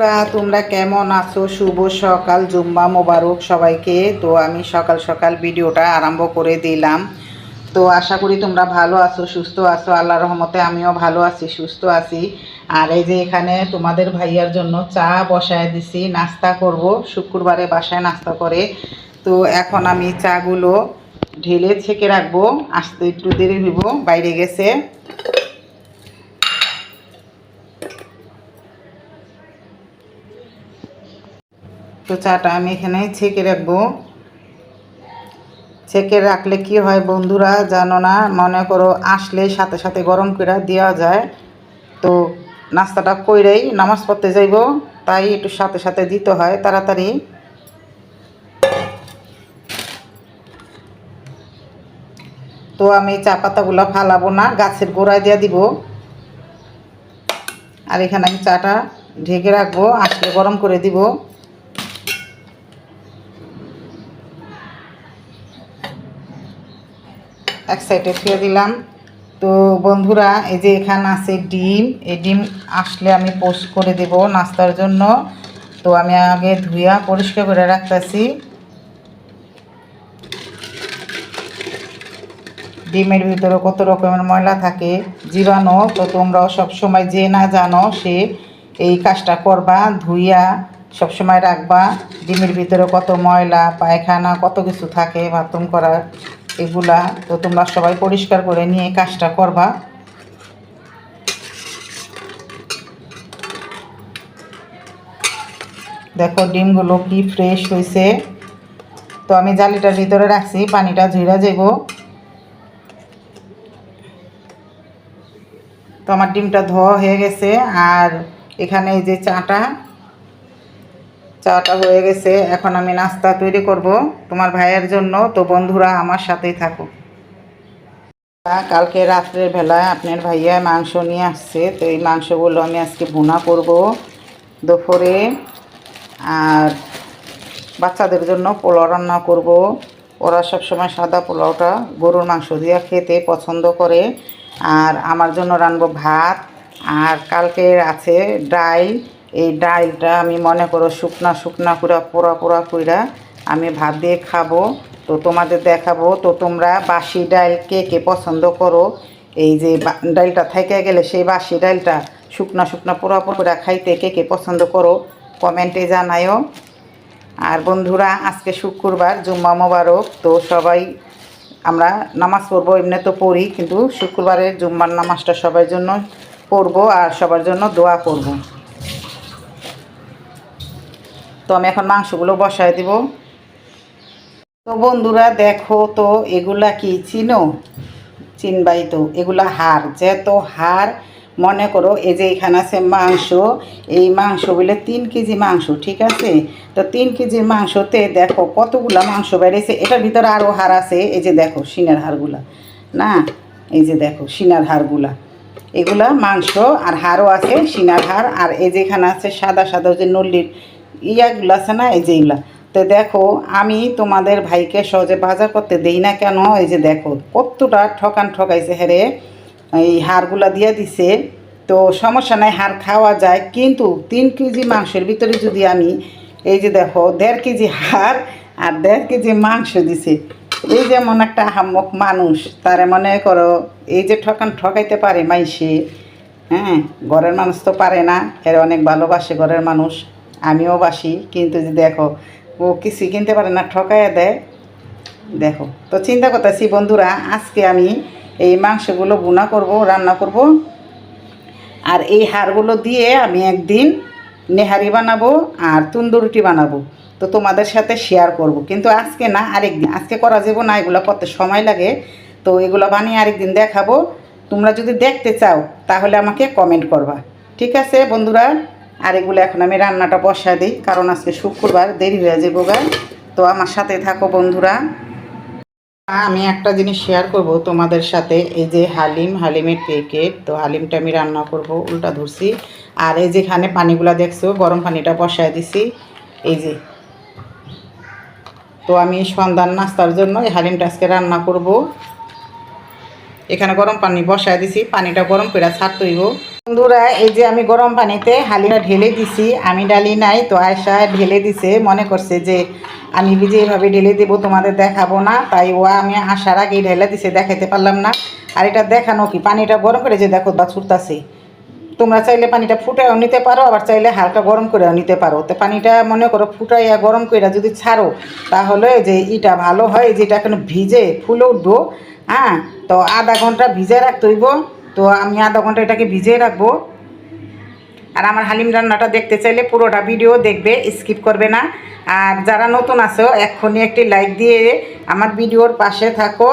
তোমরা তোমরা কেমন আছো? শুভ সকাল, জুম্মা মোবারক সবাইকে। তো আমি সকাল সকাল ভিডিওটা আরম্ভ করে দিলাম। তো আশা করি তোমরা ভালো আছো, সুস্থ আছো। আল্লাহ রহমতে আমিও ভালো আছি, সুস্থ আছি। আর এই যে এখানে তোমাদের ভাইয়ার জন্য চা বসায় দিছি, নাস্তা করব। শুক্রবারে বাসায় নাস্তা করে। তো এখন আমি চাগুলো ঢেলে ছেঁকে রাখব। আসতে একটু দেরি হইব, বাইরে গেছে। তো চাটা আমি এখানে ছেঁকে রাখব। ছেঁকে রাখলে কি হয় বন্ধুরা জানো না? মনে করো আসলে সাথে সাথে গরম করে দেওয়া যায়। তো নাস্তাটা কইরাই নামাজ পড়তে যাইব, তাই একটু সাথে সাথে দিতে হয় তাড়াতাড়ি। তো আমি চা পাতাগুলো ফালাবো না, গাছের গোড়ায় দিয়ে দিব। আর এখানে আমি চাটা ঢেকে রাখব, আসলে গরম করে দিব। এক সাইডে ফিরে দিলাম। তো বন্ধুরা, এই যে এখানে আছে ডিম। এই ডিম আসলে আমি পোস্ট করে দেব নাস্তার জন্য। তো আমি আগে ধুইয়া পরিষ্কার করে রাখতেছি। ডিমের ভিতরে কত রকমের ময়লা থাকে, জীবাণু, তো তোমরাও সবসময় যে না জানো সে এই কাজটা করবা, ধুইয়া সবসময় রাখবা। ডিমের ভিতরে কত ময়লা, পায়খানা, কত কিছু থাকে, বাথরুম করার এগুলা তো তোমরা সবাই পরিষ্কার করে নিয়ে কাজটা করবা। দেখো, ডিমগুলো কি ফ্রেশ হয়েছে তো আমি জালিটার ভিতরে রাখছি, পানিটা ঝুড়া যাব তো আমার ডিমটা ধোয়া হয়ে গেছে, আর এখানে এই যে চাটা চাটা হয়ে গেছে, এখন আমি নাস্তা তৈরি করব তোমার ভাইয়ের জন্য, তো বন্ধুরা আমার সাথেই থাকো। কালকে রাত্রের বেলায় আপনার ভাইয়া মাংস নিয়ে আসছে, তো এই মাংসগুলো আমি আজকে ভুনা করব দুপুরে। আর বাচ্চাদের জন্য পোলাও রান্না করব। ওরা সবসময় সাদা পোলাওটা গরুর মাংস দিয়ে খেতে পছন্দ করে। আর আমার জন্য রানবো ভাত। আর কালকে আছে ডাল এই ডালটা আমি মনে করো শুকনা শুকনা করে পোড়া পোড়া কইরা আমি ভাত দিয়ে খাব। তো তোমাদের দেখাবো। তো তোমরা বাসি ডাল কে কে পছন্দ করো? এই যে ডালটা থেকে গেলে সেই বাসি ডালটা শুকনা শুকনা পোড়া পোড়া খাইতে কে কে পছন্দ করো? কমেন্টে জানায়ও আর বন্ধুরা, আজকে শুক্রবার, জুম্মা মোবারক। তো সবাই, আমরা নামাজ পড়ব, এমনি তো পড়ি, কিন্তু শুক্রবারের জুম্মার নামাজটা সবার জন্য পড়ব আর সবার জন্য দোয়া করব তো আমি এখন মাংসগুলো বসায় দিব। তো বন্ধুরা দেখো তো এগুলা কি চিনো? চিনবাই তো, এগুলা হাড়। যেত হাড়, মনে করো এই যে এখানে আছে মাংস, এই মাংস বলে তিন কেজি মাংস, ঠিক আছে? তো তিন কেজি মাংসতে দেখো কতগুলা মাংস বেড়েছে এটার ভিতরে আরও হাড় আছে, এই যে দেখো সিনার হাড়গুলা, না? এই যে দেখো সিনার হাড়গুলা, এগুলা মাংস আর হাড়ও আছে সিনার হাড়, আর এই যেখানে আছে সাদা সাদা যে নল্লির ইয়াগুলো আছে না, এই যে তো দেখো, আমি তোমাদের ভাইকে সহজে বাজার করতে দেই না কেন? এই যে দেখো, কতটা ঠকান ঠকাইছে হেরে এই হাড়গুলা দিয়ে দিছে। তো সমস্যা নাই, হাড় খাওয়া যায়। কিন্তু তিন কেজি মাংসের ভিতরে যদি আমি, এই যে দেখো, দেড় কেজি হাড় আর দেড় কেজি মাংস দিছে। এই যেমন একটা হাম্মক মানুষ, তারে মনে করো, এই যে ঠকান ঠকাইতে পারে মাইসে হ্যাঁ? ঘরের মানুষ তো পারে না, এর অনেক ভালোবাসে ঘরের মানুষ। আমিও বাসি, কিন্তু যে দেখো, ও কিছু কিনতে পারে না, ঠকাইয়া দেয়। দেখো, তো চিন্তা করতেছি, বন্ধুরা, আজকে আমি এই মাংসগুলো বুনা করব, রান্না করব। আর এই হাড়গুলো দিয়ে আমি একদিন নেহারি বানাবো আর তন্দুরুটি বানাবো। তো তোমাদের সাথে শেয়ার করব। কিন্তু আজকে না, আরেকদিন, আজকে করা যাব না, এগুলো করতে সময় লাগে। তো এগুলো বানিয়ে আরেকদিন দেখাবো। তোমরা যদি দেখতে চাও, তাহলে আমাকে কমেন্ট করবা। ঠিক আছে, বন্ধুরা? আর এগুলো এখন আমি রান্নাটা বসা দিই, কারণ আজকে শুক্রবার দেরি হয়ে যাব গা। তো আমার সাথে থাকো বন্ধুরা। আমি একটা জিনিস শেয়ার করব তোমাদের সাথে, এই যে হালিম, হালিমের প্যাকেট তো হালিমটা আমি রান্না করব, উল্টা ধরছি। আর এই যেখানে পানিগুলা দেখছ, গরম পানিটা বসায় দিছি। এই যে। তো আমি সন্ধ্যার নাস্তার জন্য এই হালিমটা আজকে রান্না করব। এখানে গরম পানি বসায় দিছি, পানিটা গরম করে ছাড়তে হইব বন্ধুরা, এই যে আমি গরম পানিতে হালিটা ঢেলে দিছি, আমি ডালি নাই তো আয়সা ঢেলে দিছে, মনে করছে যে আমি যে এভাবে ঢেলে দেবো, তোমাদের দেখাবো না, তাই ও আমি আসার আগে ঢেলে দিছে দেখাতে পারলাম না। আর এটা দেখানো কি, পানিটা গরম করে যে দেখো বা ছুটতাছে। তোমরা চাইলে পানিটা ফুটাইও নিতে পারো, আবার চাইলে হালকা গরম করেও নিতে পারো। তো পানিটা মনে করো ফুটাইয়া গরম করে যদি ছাড়ো, তাহলে যে ইটা ভালো হয় যে এটা এখন ভিজে ফুলে উঠবো হ্যাঁ? তো আধা ঘণ্টা ভিজে রাখতে হইব। তো আমি আধা ঘণ্টা এটাকে ভিজে রাখব। আর আমার হালিম রান্নাটা দেখতে চাইলে পুরোটা ভিডিও দেখবে, স্কিপ করবে না। আর যারা নতুন আছো, এক্ষুনি একটি লাইক দিয়ে আমার ভিডিওর পাশে থাকো।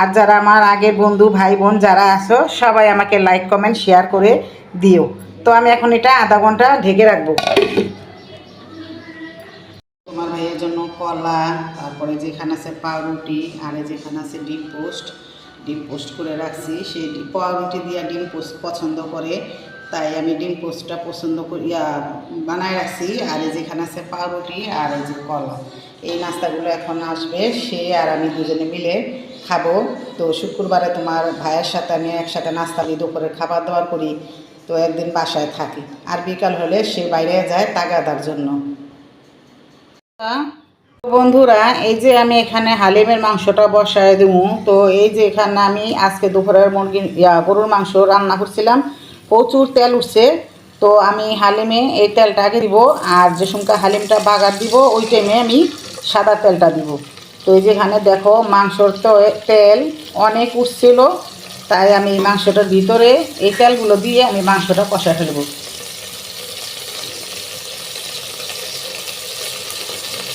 আর যারা আমার আগের বন্ধু, ভাই, বোন যারা আছো, সবাই আমাকে লাইক, কমেন্ট, শেয়ার করে দিও। তো আমি এখন এটা আধা ঘণ্টা ঢেকে রাখব। তোমার ভাইয়ের জন্য কলা, তারপরে যেখানে আছে পাউরুটি, আর যেখানে আছে ডিম পোস্ট ডিম পোস্ট করে রাখছি। সেই পাউরুটি দিয়ে ডিম পোস্ট পছন্দ করে। তাই আমি ডিম পোস্টটা পছন্দ করি বানায় রাখছি। আর এই যেখানে আছে পাউরুটি আর এই যে কলা। এই নাস্তাগুলো এখন আসবে, সে আর আমি দুজনে মিলে খাব। তো শুক্রবারে তোমার ভাইয়ের সাথে আমি একসাথে নাস্তা দিই দুপুরে খাবার দাবার করি, তো একদিন বাসায় থাকি। আর বিকাল হলে সে বাইরে যায় তাগাদার জন্য। বন্ধুরা, এই যে আমি এখানে হালিমের মাংসটা বসায় দেবো। তো এই যে এখানে আমি আজকে দুপুরের মুরগি গরুর মাংস রান্না করছিলাম। প্রচুর তেল উঠছে, তো আমি হালিমে এই তেলটা আগে দিব, আর যে সময় হালিমটা বাগার দিব, ওই টাইমে আমি সাদা তেলটা দিব। তো এই যেখানে দেখো মাংসর তেল অনেক উঠছিল, তাই আমি মাংসটার ভিতরে এই তেলগুলো দিয়ে আমি মাংসটা কষা ফেলব।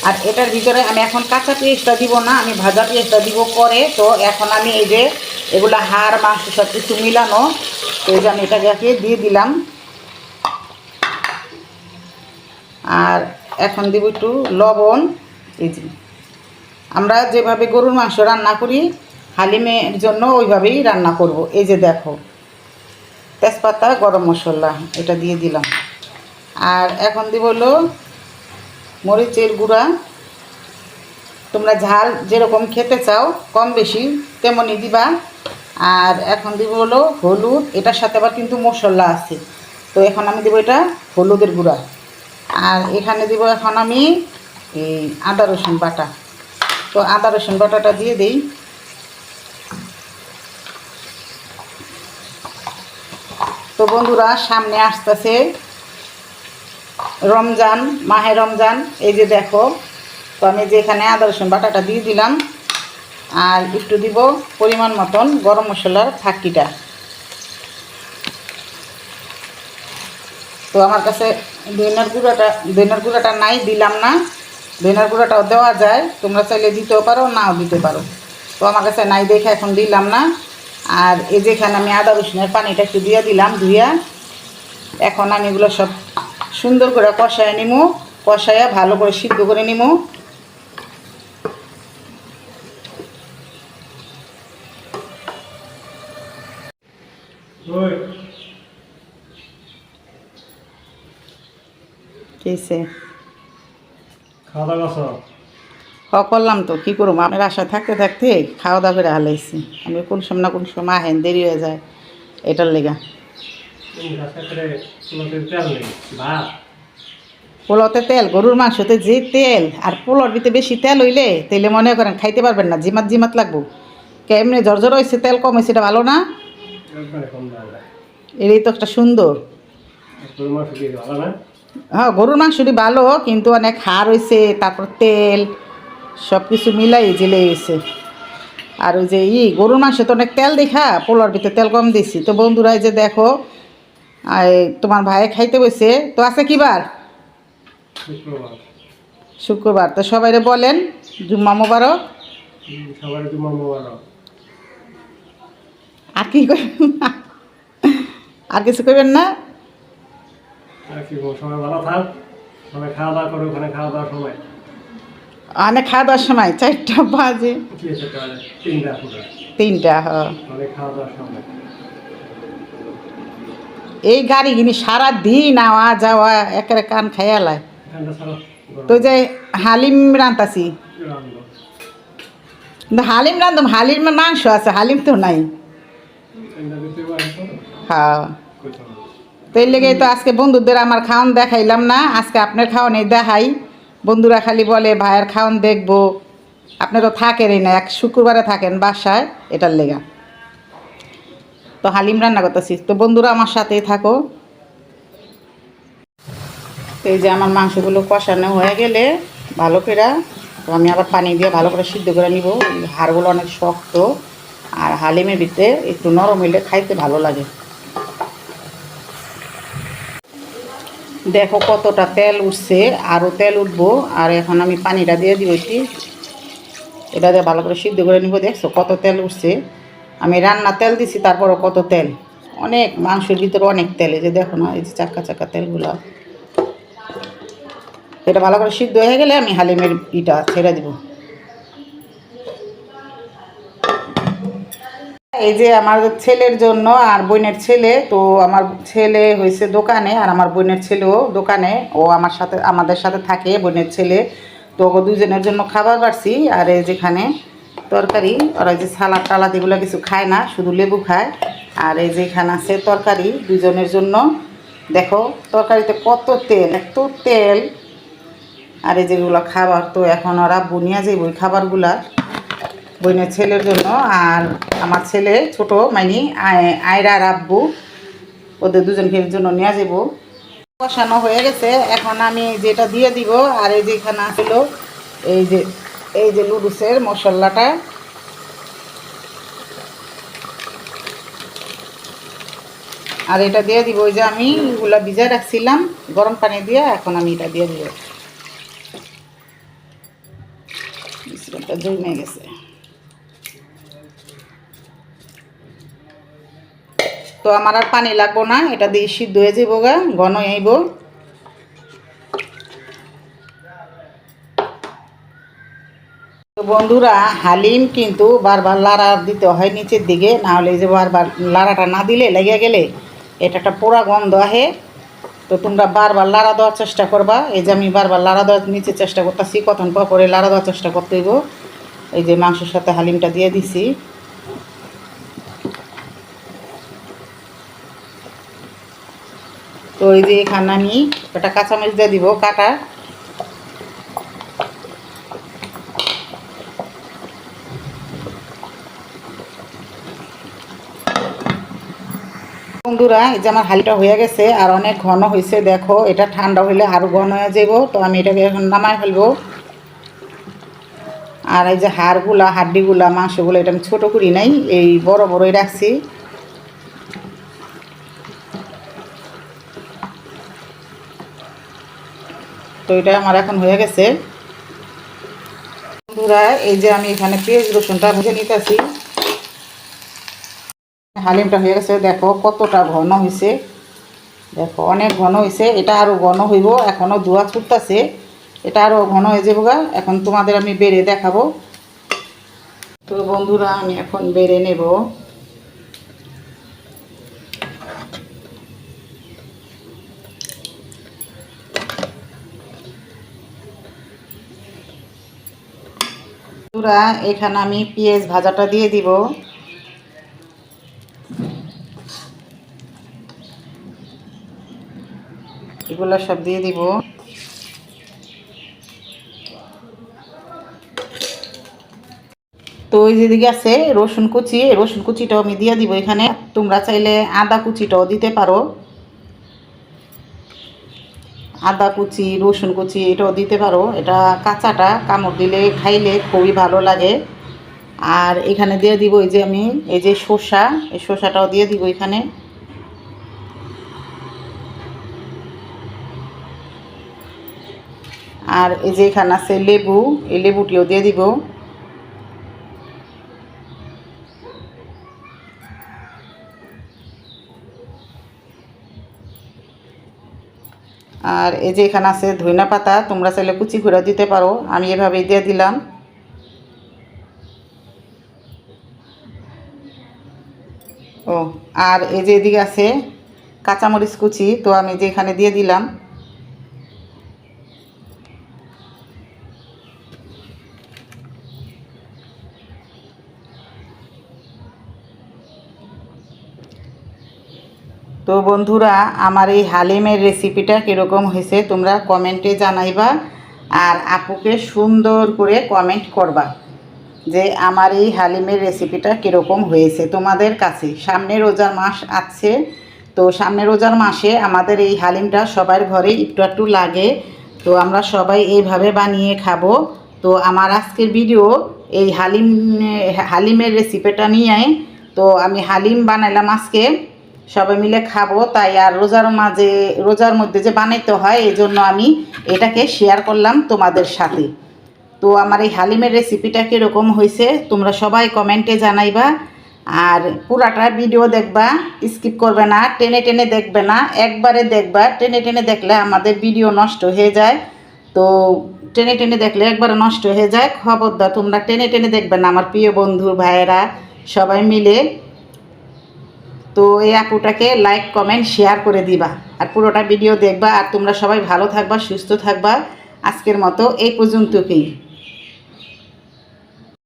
আর এটার ভিতরে আমি এখন কাঁচা পেঁয়াজটা দিব না, আমি ভাজা পেঁয়াজটা দিব পরে, তো এখন আমি এই যে এগুলা হাড়, মাংস সব কিছু মিলানো, তো এই যে আমি এটাকে দিয়ে দিলাম। আর এখন দিব একটু লবণ। এই যে, আমরা যেভাবে গরুর মাংস রান্না করি, হালিমের জন্য ওইভাবেই রান্না করব। এই যে দেখো, তেজপাতা, গরম মশলা, এটা দিয়ে দিলাম। আর এখন দিব হলো মরিচের গুঁড়া। তোমরা ঝাল যেরকম খেতে চাও, কম বেশি তেমনই দিবা। আর এখন দিব হলো হলুদ, এটার সাথে আবার কিন্তু মশলা আছে। তো এখন আমি দেবো এটা হলুদের গুঁড়া। আর এখানে দিব এখন আমি এই আদা রসুন বাটা। তো আদা রসুন বাটাটা দিয়ে দিই। তো বন্ধুরা, সামনে আসতেছে রমজান, মাহে রমজান। এই যে দেখো তো আমি যে এখানে আদা, রসুন, বাটাটা দিয়ে দিলাম। আর একটু দিব পরিমাণ মতন গরম মশলার ফাঁকিটা। তো আমার কাছে দইনার গুঁড়াটা দইনার গুঁড়াটা নাই, দিলাম না। দইনার গুঁড়াটাও দেওয়া যায়, তোমরা চাইলে দিতেও পারো, নাও দিতে পারো। তো আমার কাছে নাই দেখে এখন দিলাম না। আর এই যেখানে আমি আদা, রসুনের পানিটা একটু দিয়ে দিলাম, ধুইয়া। এখন আমি এগুলো সব সুন্দর করে কষায় নিমু, কষায়া ভালো করে সিদ্ধ করে নিমু। কেসে? হ করলাম তো কী করব? আমি বাসায় থাকতে থাকতে খাওয়া দাওয়া করে হালাইছি। আমি কোন সময় না কোন সময় আহেন দেরি হয়ে যায় এটার লেগা। তোমাদের তেল গরুর মাংসতে যে তেল আর পোলার ভিতরে বেশি তেল হইলে তেলে মনে করেন খাইতে পারবেন না জিমাত জিমাত লাগবো। কেমনি জর্জর হয়েছে তেল কম হয়েছে এটা ভালো না? এটাই তো একটা সুন্দর। হ্যাঁ গরুর মাংসটি ভালো কিন্তু অনেক হাড় হয়েছে তারপর তেল সব কিছু মিলাই জেলে হয়েছে আর ওই যে ই গরুর মাংস তো অনেক তেল দেখা পোলার ভিতরে তেল কম দিছি। তো বন্ধুরা এই যে দেখো তোমার ভাই খাইতে বসে। তো আছে কি বার? শুক্রবার। তো সবাইরে বলেন জুম্মা মোবারক। সবাই তোমার মোবাইল আর কি করবেন আর কিছু করবেন না? অনেক খাওয়া দাওয়ার সময়। চারটা বাজে। তিনটা সময়। এই গাড়ি গিনি সারা দিন আওয়া যাওয়া একেবারে কান খাইয়ালায় তো যে হালিম রান্তাছি হালিম রান্ধম হালিম মাংস আছে হালিম তো নাই। হ্যাঁ। তো এর লেগেই তো আজকে বন্ধুদের আমার খাওন দেখাইলাম না, আজকে আপনার খাওয়ানি দেখাই। বন্ধুরা খালি বলে, ভাইয়ের খাওন দেখব। আপনি তো থাকেনই না, এক শুক্রবারে থাকেন বাসায়, এটার লেগা। তো হালিম রান্না করতেছি। তো বন্ধুরা আমার সাথেই থাকো। তো এই যে আমার মাংসগুলো কষানো হয়ে গেলে ভালো করে আমি আবার পানি দিয়ে ভালো করে সিদ্ধ করে নিব। হাড়গুলো অনেক শক্ত। আর হালিমের ভিতরে একটু নরম হইলে খাইতে ভালো লাগে। দেখো কতটা তেল উঠছে আরও তেল উঠবো, আর এখন আমি পানিটা দিয়ে একটি। এটা দিয়ে ভালো করে সিদ্ধ করে নিব, দেখছ কত তেল উঠছে। আমি রান্না তেল দিছি, তারপরও কত তেল। অনেক মাংসের ভিতরে অনেক তেল, এই যে দেখো না, এই যে চাক্কা চাক্কা তেলগুলো। এটা ভালো করে সিদ্ধ হয়ে গেলে আমি হালিমের ইটা ছেড়ে দিব। এই যে আমার ছেলের জন্য আর বোনের ছেলে, তো আমার ছেলে হয়েছে দোকানে আর আমার বোনের ছেলেও দোকানে। ও আমার সাথে, আমাদের সাথে থাকে, বোনের ছেলে। তো ও দুজনের জন্য খাবার বাড়ছি, আর এই যেখানে তরকারি, ওরা যে সালাদ টালাদ এগুলো কিছু খায় না, শুধু লেবু খায়। আর এই যেখানে আছে তরকারি দুজনের জন্য। দেখো, তরকারিতে কত তেল, এত তেল। আর এই যেগুলো খাবার, তো এখন ওরা বুনিয়া যাইব ওই খাবারগুলা। বোনের ছেলের জন্য আর আমার ছেলে, ছোট মানে আয়- আয়রা আর আব্বু, ওদের দুজনকে জন্য নিয়ে যাব। কষানো হয়ে গেছে। এখন আমি যেটা দিয়ে দিব, আর এই যেখানে আসলো, এই যে এই যে লুডুসের মশলাটা। আর এটা দিয়ে দিব, ওই যে আমি এগুলা ভিজায় রাখছিলাম, গরম পানি দিয়ে, এখন আমি এটা দিয়ে দিব। জমে গেছে। তো আমার আর পানি লাগবো না, এটা দিয়ে সিদ্ধ হয়ে যাব গা, ঘন আইব তো বন্ধুরা, হালিম কিন্তু বারবার লাড়া দিতে হয় নিচের দিকে নাহলে এই যে বারবার লাড়াটা না দিলে লেগে গেলে এটা একটা পোড়া গন্ধ আহে। তো তোমরা বারবার লাড়া দেওয়ার চেষ্টা করবা, এই যে আমি বারবার লাড়া দেওয়ার নিচে চেষ্টা করতেছি কখন পর পরে লাড়া দেওয়ার চেষ্টা করতে হইব। এই যে মাংসের সাথে হালিমটা দিয়ে দিছি। তো এই যে এখানে আমি একটা কাঁচামরিচ দিয়ে দিব কাটা বন্ধুরা, এই যে আমার হালিটা হয়ে গেছে আর অনেক ঘন হয়েছে, দেখো, এটা ঠান্ডা হইলে আরও ঘন হয়ে যাব, তো আমি এটাকে এখন নামাই ফেলব। আর এই যে হাড়গুলা, হাড্ডিগুলা, মাংসগুলো এটা আমি ছোটো করি নাই, এই বড় বড়ই রাখছি। তো এটা আমার এখন হয়ে গেছে। বন্ধুরা, এই যে আমি এখানে পেঁয়াজ রসুনটা ভেজে নিতেছি। হালিমটা হয়ে গেছে, দেখো কতটা ঘন হয়েছে। দেখো, অনেক ঘন হয়েছে, এটা আরও ঘন হইব এখনও ধোয়া ছুটতেছে। এটা আরও ঘন হয়ে যাব গা, এখন তোমাদের আমি বেড়ে দেখাবো। তো বন্ধুরা, আমি এখন বেড়ে নেব। বন্ধুরা, এখানে আমি পেঁয়াজ ভাজাটা দিয়ে দিব। এগুলো সব দিয়ে দিব। তো ওই যেদিকে আছে রসুন কুচি, রসুন কুচিটাও আমি দিয়ে দিব এখানে। তোমরা চাইলে আদা কুচিটাও দিতে পারো। আদা কুচি, রসুন কুচি, এটাও দিতে পারো। এটা কাঁচাটা, কামড় দিলে খাইলে খুবই ভালো লাগে। আর এখানে দিয়ে দিব এই যে আমি, এই যে শসা, এই শসাটাও দিয়ে দিব এখানে। আর এই যে এখানে আছে লেবু, এই লেবুটিও দিয়ে দিব। আর এই যে এখানে আছে ধইনা পাতা, তোমরা চাইলে কুচি ঘুরে দিতে পারো। আমি এভাবে দিয়ে দিলাম। ও, আর এই যে এদিকে আছে কাঁচামরিচ কুচি, তো আমি যে এখানে দিয়ে দিলাম। তো বন্ধুরা, আমার এই হালিমের রেসিপিটা কীরকম হয়েছে তোমরা কমেন্টে জানাইবা আর আপুকে সুন্দর করে কমেন্ট করবা যে আমার এই হালিমের রেসিপিটা কীরকম হয়েছে তোমাদের কাছে। সামনে রোজার মাস আছে, তো সামনে রোজার মাসে আমাদের এই হালিমটা সবার ঘরে একটু একটু লাগে, তো আমরা সবাই এইভাবে বানিয়ে খাব। তো আমার আজকের ভিডিও এই হালিম, হালিমের রেসিপিটা নিয়ে, তো আমি হালিম বানাইলাম আজকে। সবাই মিলে খাব, তাই আর রোজার মাঝে, রোজার মধ্যে যে বানাইতে হয় এই জন্য আমি এটাকে শেয়ার করলাম তোমাদের সাথে। তো আমার এই হালিমের রেসিপিটা কীরকম হয়েছে, তোমরা সবাই কমেন্টে জানাইবা, আর পুরাটা ভিডিও দেখবা স্কিপ করবে না, টেনে টেনে দেখবে না, একবারে দেখবা, টেনে টেনে দেখলে আমাদের ভিডিও নষ্ট হয়ে যায়। তো টেনে টেনে দেখলে একবারে নষ্ট হয়ে যায়। খবরদার, তোমরা টেনে টেনে দেখবে না, আমার প্রিয় বন্ধু, ভাইয়েরা, সবাই মিলে। তো এই আপুটাকে লাইক কমেন্ট শেয়ার করে দিবা। আর পুরোটা ভিডিও দেখবা। আর তোমরা সবাই ভালো থাকবা, সুস্থ থাকবা। আজকের মতো এই পর্যন্তকেই